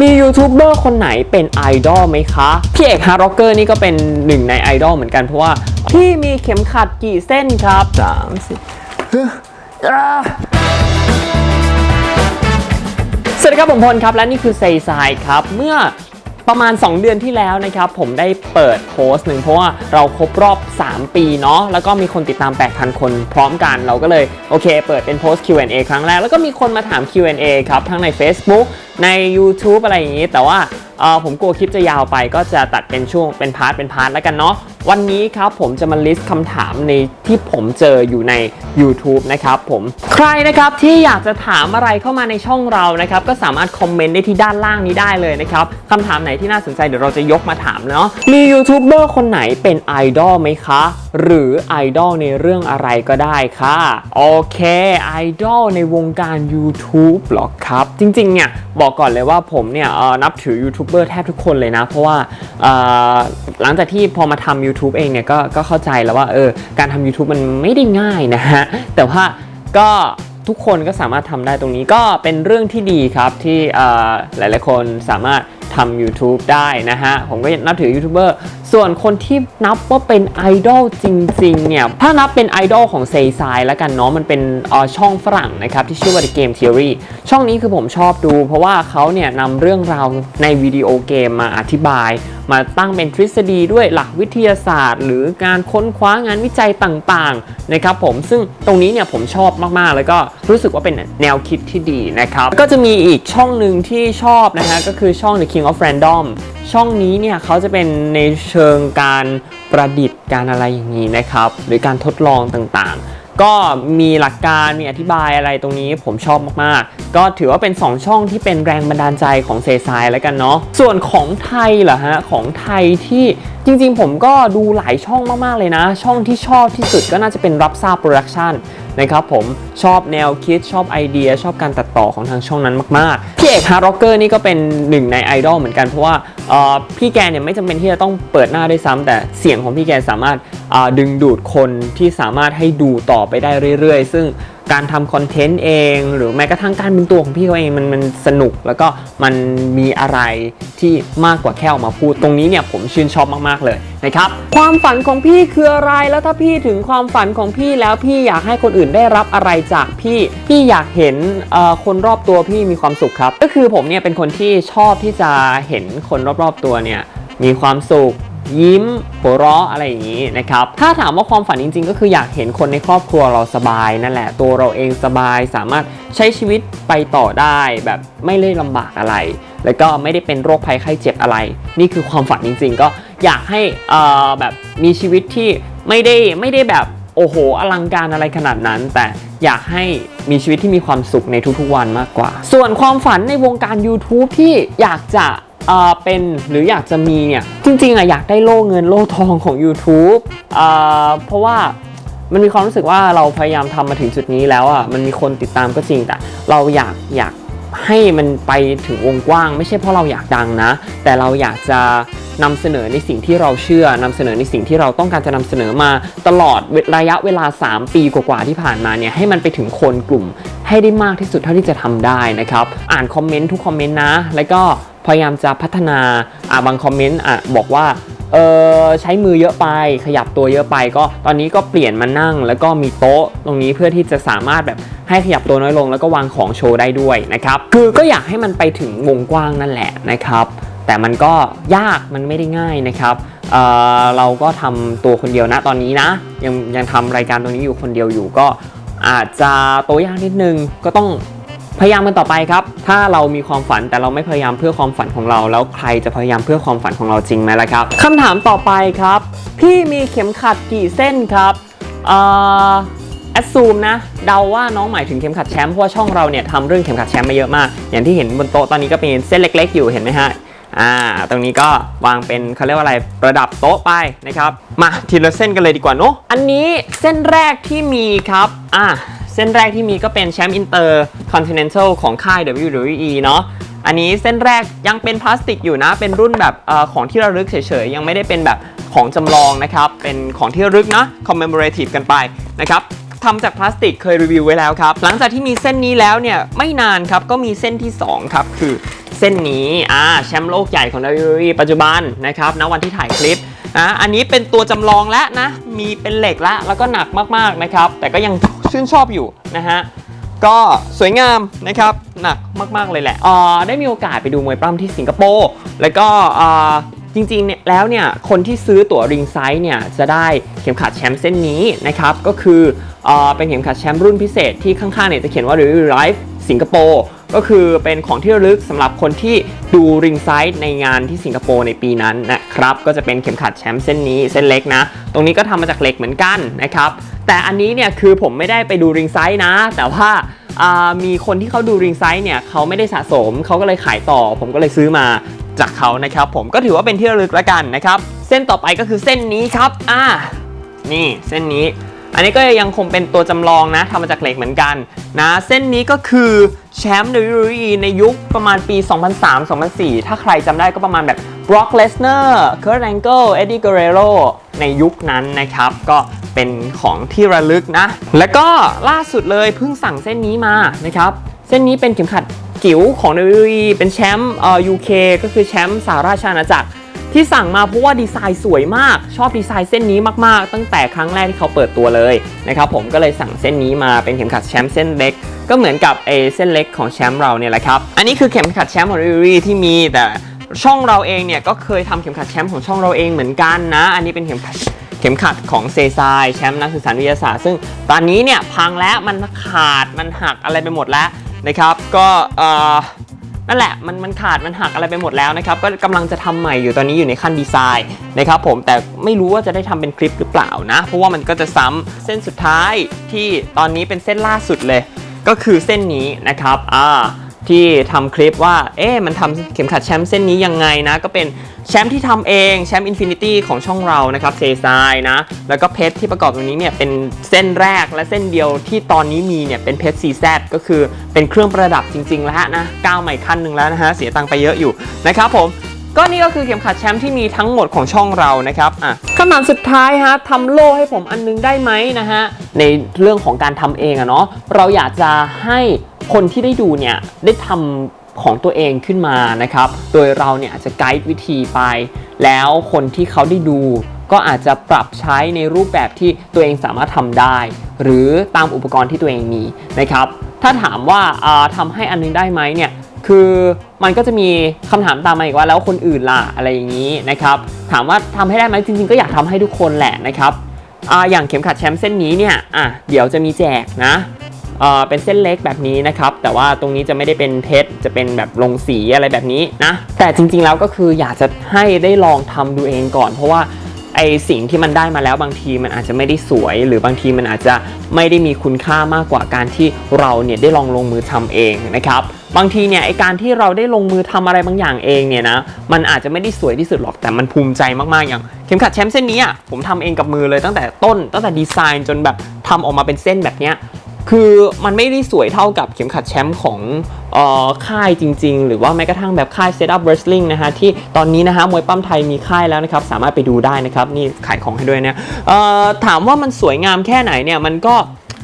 มียูทูบเบอร์คนไหนเป็นไอดอลไหมคะ พี่เอกฮาร์ร็อกเกอร์นี่ก็เป็นหนึ่งในไอดอลเหมือนกันเพราะว่าพี่มีเข็มขัดกี่เส้นครับสามสิบอ่าสวัสดีครับผมพลครับและนี่คือเซซายครับ เมื่อประมาณ 2 เดือนที่แล้วนะครับ ผมได้เปิดโพสต์หนึ่งเพราะว่าเราครบรอบ 3 ปีเนาะแล้วก็มีคนติดตาม 8,000 คนพร้อมกันเราก็เลย โอเค เปิดเป็นโพสต์ Q&A ครั้งแรก แล้วก็มีคนมาถาม Q&A ครับ ทั้งใน Facebook ใน YouTube อะไรอย่างนี้ แต่ว่าผมกลัวคลิปจะยาวไปก็จะตัดเป็นช่วงเป็นพาร์ทเป็นพาร์ทแล้วกันเนาะวันนี้ครับผมจะมาลิสต์คำถามในที่ผมเจออยู่ใน YouTube นะครับผมใครนะครับที่อยากจะถามอะไรเข้ามาในช่องเรานะครับก็สามารถคอมเมนต์ได้ที่ด้านล่างนี้ได้เลยนะครับคำถามไหนที่น่าสนใจเดี๋ยวเราจะยกมาถามเนาะมียูทูบเบอร์คนไหนเป็นไอดอลไหมคะ หรือไอดอลในเรื่องอะไรก็ได้ค่ะโอเคไอดอลในวงการ YouTube หรอครับ จริงๆเนี่ยบอกอกก่อนเลยว่าผมเนี่ยนับถือยูทูบเบอร์แทบทุกคนเลยนะ เพราะว่าหลังจากที่พอมาทำ YouTube เองเนี่ยก็ก็เข้าใจแล้วว่าเออการทำ YouTube มันไม่ได้ง่ายนะฮะ แต่ว่าก็ ทุกคนก็สามารถทำได้ตรงนี้ก็เป็นเรื่องที่ดีครับที่หลายๆคนสามารถทำ YouTube ได้นะฮะ ผมก็นับถือยูทูบเบอร์ ส่วนคนที่นับว่าเป็นไอดอลจริงๆ เนี่ย ถ้านับเป็นไอดอลของเซซายแล้วกันเนาะ มันเป็นช่องฝรั่งนะครับ ที่ชื่อว่า The Game Theory ช่องนี้คือผมชอบดู เพราะว่าเขาเนี่ยนำเรื่องราวในวิดีโอเกมมาอธิบาย มาตั้งเป็นทฤษฎีด้วยหลักวิทยาศาสตร์ หรือการค้นคว้างานวิจัยต่างๆนะครับผมซึ่งตรงนี้เนี่ยผมชอบมากๆ แล้วก็รู้สึกว่าเป็นแนวคิดที่ดีนะครับก็จะมีอีกช่องหนึ่งที่ชอบนะฮะก็คือช่อง The King of Random ช่องนี้เนี่ยเขาจะเป็นในเชิงการประดิษฐ์การอะไรอย่างนี้นะครับหรือการทดลองต่างๆ ก็มีหลักการมีอธิบายอะไรตรงนี้ผมชอบมากๆก็ถือว่าเป็น 2 ช่องที่เป็นแรงบันดาลใจของเซซายแล้วกันเนาะส่วนของไทยเหรอฮะของไทยที่จริงๆ ผมก็ดูหลายช่องมากๆเลยนะ ช่องที่ชอบที่สุดก็น่าจะเป็นรับทราบโปรดักชันนะครับผมชอบแนวคิดชอบไอเดีย ชอบการตัดต่อของทางช่องนั้นมากๆ พี่เอกฮาร์ร็อกเกอร์นี่ก็เป็นหนึ่งในไอดอลเหมือนกันเพราะว่าพี่แกเนี่ยไม่จำเป็นที่จะต้องเปิดหน้าด้วยซ้ำแต่เสียงของพี่แกสามารถดึงดูดคนที่สามารถให้ดูต่อไปได้เรื่อยๆ ซึ่ง การทำคอนเทนต์เอง หรือแม้กระทั่งการเป็นตัวของพี่เขาเองมันมันสนุกแล้วก็มันมีอะไรที่มากกว่าแค่ออกมาพูดตรงนี้เนี่ยผมชื่นชอบมากๆเลยนะครับความฝันของพี่คืออะไรแล้วถ้าพี่ถึงความฝันของพี่แล้วพี่อยากให้คนอื่นได้รับอะไรจากพี่ พี่อยากเห็นคนรอบตัวพี่มีความสุขครับ ก็คือผมเนี่ยเป็นคนที่ชอบที่จะเห็นคนรอบๆตัวเนี่ยมีความสุข ยิ้มหัวเราะอะไรอย่างนี้นะครับ ถ้าถามว่าความฝันจริง ๆ ก็คืออยากเห็นคนในครอบครัวเราสบายนั่นแหละ ตัวเราเองสบายสามารถใช้ชีวิตไปต่อได้แบบไม่ได้ลำบากอะไร แล้วก็ไม่ได้เป็นโรคภัยไข้เจ็บอะไร นี่คือความฝันจริง ๆ ก็อยากให้แบบมีชีวิตที่ไม่ได้ไม่ได้แบบโอ้โหอลังการอะไรขนาดนั้น แต่อยากให้มีชีวิตที่มีความสุขในทุกๆวันมากกว่า ส่วนความฝันในวงการ YouTube ที่อยากจะ เอ่อเป็นหรืออยากจะมีเนี่ยจริงๆอะอยากได้โล่เงินโล่ทองของ YouTube เอ่อเพราะว่ามันมีความรู้สึกว่าเราพยายามทำมาถึงจุดนี้แล้วอะมันมีคนติดตามก็จริงแต่เราอยากอยากให้มันไปถึงวงกว้าง ไม่ใช่เพราะเราอยากดังนะ แต่เราอยากจะนำเสนอในสิ่งที่เราเชื่อนำเสนอในสิ่งที่เราต้องการจะนำเสนอมาตลอดระยะเวลา 3 ปีกว่าๆที่ผ่านมาเนี่ยให้มันไปถึงคนกลุ่มให้ได้มากที่สุดเท่าที่จะทำได้นะครับ อ่านคอมเมนต์ทุกคอมเมนต์นะ แล้วก็ พยายามจะพัฒนาอ่าบางคอมเมนต์อะบอกว่าเออใช้มือเยอะไป ขยับตัวเยอะไป ก็ตอนนี้ก็เปลี่ยนมานั่ง แล้วก็มีโต๊ะตรงนี้เพื่อที่จะสามารถแบบให้ขยับตัวน้อยลง แล้วก็วางของโชว์ได้ด้วยนะครับคือก็อยากให้มันไปถึงวงกว้างนั่นแหละนะครับ แต่มันก็ยากมันไม่ได้ง่ายนะครับเเราก็ทำตัวคนเดียวนะตอนนี้นะ ยังยังทำรายการตรงนี้อยู่คนเดียวอยู่ก็อาจจะโตยากนิดนึงก็ต้อง พยายามกันต่อไปครับ ถ้าเรามีความฝันแต่เราไม่พยายามเพื่อความฝันของเรา แล้วใครจะพยายามเพื่อความฝันของเราจริงไหมล่ะครับคำถามต่อไปครับ พี่มีเข็มขัดกี่เส้นครับเอ่อแอดซูมนะเดาว่าน้องหมายถึงเข็มขัดแชมป์เพราะว่าช่องเราเนี่ยทำเรื่องเข็มขัดแชมป์มาเยอะมาก อย่างที่เห็นบนโต๊ะตอนนี้ก็เป็นเส้นเล็ก ๆ อยู่เห็นไหมฮะอ่าตรงนี้ก็วางเป็นเขาเรียกว่าอะไรประดับโต๊ะไปนะครับมาทีละเส้นกันเลยดีกว่าเนอะอันนี้เส้นแรกที่มีครับอ่า เส้นแรกที่มีก็เป็นแชมป์อินเตอร์คอนติเนนทัลของค่าย WWE เนาะอันนี้เส้นแรกยังเป็นพลาสติกอยู่นะ เป็นรุ่นแบบออของที่ระลึกเฉยๆ ยังไม่ได้เป็นแบบของจำลองนะครับ เป็นของที่ระลึกนะ commemorative กันไปนะครับทำจากพลาสติกเคยรีวิวไว้แล้วครับ หลังจากที่มีเส้นนี้แล้วเนี่ยไม่นานครับก็มีเส้นที่ 2 ครับ คือเส้นนี้อ่าแชมป์โลกใหญ่ของ WWE ปัจจุบันนะครับณวันที่ถ่ายคลิปอะอันนี้เป็นตัวจำลองแล้วนะ มีเป็นเหล็กแล้วแล้วก็หนักมากๆนะครับ แต่ก็ยัง ชื่นชอบอยู่นะฮะก็สวยงามนะครับหนักมาก ๆ เลยแหละอ่าได้มีโอกาสไปดูมวยปล้ำที่สิงคโปร์แล้วก็อ่าจริงๆเนี่ยแล้วเนี่ยคนที่ซื้อตั๋วริงไซส์เนี่ยจะได้เข็มขัดแชมป์เส้นนี้นะครับก็คืออ่าเป็นเข็มขัดแชมป์รุ่นพิเศษที่ข้างๆเนี่ยจะเขียนว่า r e v i Life สิงคโปร์ก็คือเป็นของที่ระลึกสำหรับคนที่ดูริงไซส์ในงานที่สิงคโปร์ในปีนั้นนะครับ ก็จะเป็นเข็มขัดแชมป์เส้นนี้เส้นเล็กนะ ตรงนี้ก็ทำมาจากเหล็กเหมือนกันนะครับ แต่อันนี้เนี่ยคือผมไม่ได้ไปดูริงไซส์นะ แต่ว่ามีคนที่เขาดูริงไซส์เนี่ยเขาไม่ได้สะสมเขาก็เลยขายต่อ ผมก็เลยซื้อมาจากเขานะครับ ผมก็ถือว่าเป็นที่ระลึกแล้วกันนะครับ เส้นต่อไปก็คือเส้นนี้ครับอ่านี่เส้นนี้ อันนี้ก็ยังคงเป็นตัวจำลองนะทำมาจากเหล็กเหมือนกันนะเส้นนี้ก็คือแชมป์ WWE ในยุคประมาณปี 2003-2004 ถ้าใครจำได้ก็ประมาณแบบ Brock Lesnar Kurt Angle Eddie Guerrero ในยุคนั้นนะครับก็เป็นของที่ระลึกนะ แล้วก็ล่าสุดเลยเพิ่งสั่งเส้นนี้มานะครับ เส้นนี้เป็นเข็มขัดจิ๋วของ WWE เป็นแชมป์เอ่อ UK ก็คือแชมป์สหราชอาณาจักร ที่สั่งมาเพราะว่าดีไซน์สวยมาก ชอบดีไซน์เส้นนี้มากๆ ตั้งแต่ครั้งแรกที่เขาเปิดตัวเลยนะครับผมก็เลยสั่งเส้นนี้มาเป็นเข็มขัดแชมป์เส้นเล็กก็เหมือนกับเอเส้นเล็กของแชมป์เราเนี่ยแหละครับอันนี้คือเข็มขัดแชมป์ของริรีที่มีแต่ช่องเราเองเนี่ยก็เคยทำเข็มขัดแชมป์ของช่องเราเองเหมือนกันนะ อันนี้เป็นเข็มขัดเข็มขัดของเซซายแชมป์นักสื่อสารวิทยาศาสตร์ ซึ่งตอนนี้เนี่ยพังแล้วมันขาดมันหักอะไรไปหมดแล้วนะครับ ก็เอ่อ นั่นแหละมันมันขาดมันหักอะไรไปหมดแล้วนะครับก็กำลังจะทำใหม่อยู่ตอนนี้อยู่ในขั้นดีไซน์นะครับผมแต่ไม่รู้ว่าจะได้ทำเป็นคลิปหรือเปล่านะเพราะว่ามันก็จะซ้ำเส้นสุดท้ายที่ตอนนี้เป็นเส้นล่าสุดเลย ก็คือเส้นนี้นะครับอ่า ที่ทำคลิปว่า เอ๊ะมันทำเข็มขัดแชมป์เส้นนี้ยังไงนะ ก็เป็นแชมป์ที่ทำเองแชมป์อินฟินิตี้ของช่องเรานะครับเซซายนะ แล้วก็เพชรที่ประกอบตรงนี้เนี่ยเป็นเส้นแรกและเส้นเดียวที่ตอนนี้มีเนี่ยเป็นเพชร CZ ก็คือเป็นเครื่องประดับจริง ๆ แล้วนะก้าวใหม่ขั้นหนึ่งแล้วนะฮะเสียตังค์ไปเยอะอยู่นะครับผม ก็นี่ก็คือเข็มขัดแชมป์ที่มีทั้งหมดของช่องเรานะครับอะคำถามสุดท้ายฮะทำโล่ให้ผมอันนึงได้ไหมนะฮะในเรื่องของการทำเองอะเนาะเราอยากจะให้คนที่ได้ดูเนี่ยได้ทำของตัวเองขึ้นมานะครับ โดยเราเนี่ยอาจจะไกด์วิธีไป แล้วคนที่เขาได้ดู ก็อาจจะปรับใช้ในรูปแบบที่ตัวเองสามารถทำได้ หรือตามอุปกรณ์ที่ตัวเองมีนะครับ ถ้าถามว่าอ่าทำให้อันนึงได้ไหมเนี่ย คือมันก็จะมีคำถามตามมาอีกว่าแล้วคนอื่นล่ะอะไรอย่างนี้นะครับ ถามว่าทำให้ได้ไหมจริง ๆ ก็อยากทำให้ทุกคนแหละนะครับออย่างเข็มขัดแชมป์เส้นนี้เนี่ยอะเดี๋ยวจะมีแจกนะเออเป็นเส้นเล็กแบบนี้นะครับ แต่ว่าตรงนี้จะไม่ได้เป็นเพชรจะเป็นแบบลงสีอะไรแบบนี้นะ แต่จริงๆแล้วก็คืออยากจะให้ได้ลองทำดูเองก่อน เพราะว่า ไอสิ่งที่มันได้มาแล้วบางทีมันอาจจะไม่ได้สวย หรือบางทีมันอาจจะไม่ได้มีคุณค่ามากกว่าการที่เราเนี่ยได้ลองลงมือทำเองนะครับบางทีเนี่ยไอการที่เราได้ลงมือทำอะไรบางอย่างเองเนี่ยนะมันอาจจะไม่ได้สวยที่สุดหรอกแต่มันภูมิใจมากๆอย่างเข็มขัดแชมป์เส้นนี้อะผมทำเองกับมือเลยตั้งแต่ต้น ตั้งแต่ดีไซน์จนแบบทำออกมาเป็นเส้นแบบเนี้ย คือมันไม่ได้สวยเท่ากับเข็มขัดแชมป์ของออค่ายจริง ๆ หรือว่าแม้กระทั่งแบบค่าย Setup Wrestling นะฮะที่ตอนนี้นะฮะมวยปั้มไทยมีค่ายแล้วนะครับ สามารถไปดูได้นะครับ นี่ขายของให้ด้วยเนี่ยถามว่ามันสวยงามแค่ไหนเนี่ยมันก็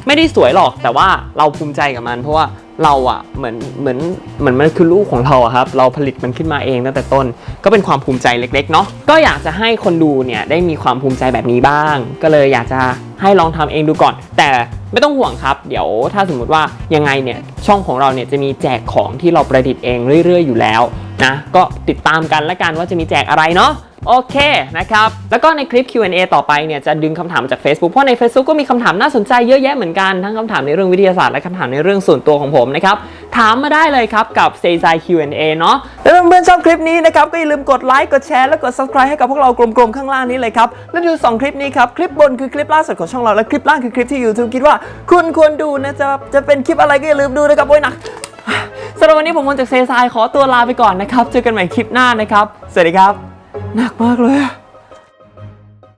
ไม่ได้สวยหรอกแต่ว่าเราภูมิใจกับมัน เพราะว่าเราอะเหมือนเหมือนเหมือนมันคือลูกของเราอะครับเราผลิตมันขึ้นมาเองตั้งแต่ต้น ก็เป็นความภูมิใจเล็กๆเนาะก็อยากจะให้คนดูเนี่ยได้มีความภูมิใจแบบนี้บ้าง ก็เลยอยากจะให้ลองทำเองดูก่อน แต่ไม่ต้องห่วงครับ เดี๋ยวถ้าสมมุติว่ายังไงเนี่ยช่องของเราเนี่ยจะมีแจกของที่เราประดิษฐ์เองเรื่อย ๆ อยู่แล้วนะก็ติดตามกันละกันว่าจะมีแจกอะไรเนาะ โอเคนะครับ แล้วก็ในคลิป Q&A ต่อไปเนี่ยจะดึงคำถามจาก Facebook เพราะใน Facebook ก็มีคำถามน่าสนใจเยอะแยะเหมือนกัน ทั้งคำถามในเรื่องวิทยาศาสตร์และคำถามในเรื่องส่วนตัวของผมนะครับ ถามมาได้เลยครับกับ s a y s i Q&A เนาะแล้วเพื่อนๆชอบคลิปนี้นะครับ ก็อย่าลืมกดไลค์กดแชร์และกด subscribe ให้กับพวกเรากลมๆข้างล่างนี้เลยครับ แล้วดูสองคลิปนี้ครับ คลิปบนคือคลิปล่าสุดของช่องเราและคลิปล่างคือคลิปที่ YouTube คิดว่าคุณควรดูนะจะจะเป็นคลิปอะไรก็อย่าลืมดูนะครับโอ้ยหนักสำหรับวันนี้ผมมนจากเซซายขอตัวลาไปก่อนนะครับเจอกันใหม่คลิปหน้านะครับ สวัสดีครับ หนักมากเลยอะ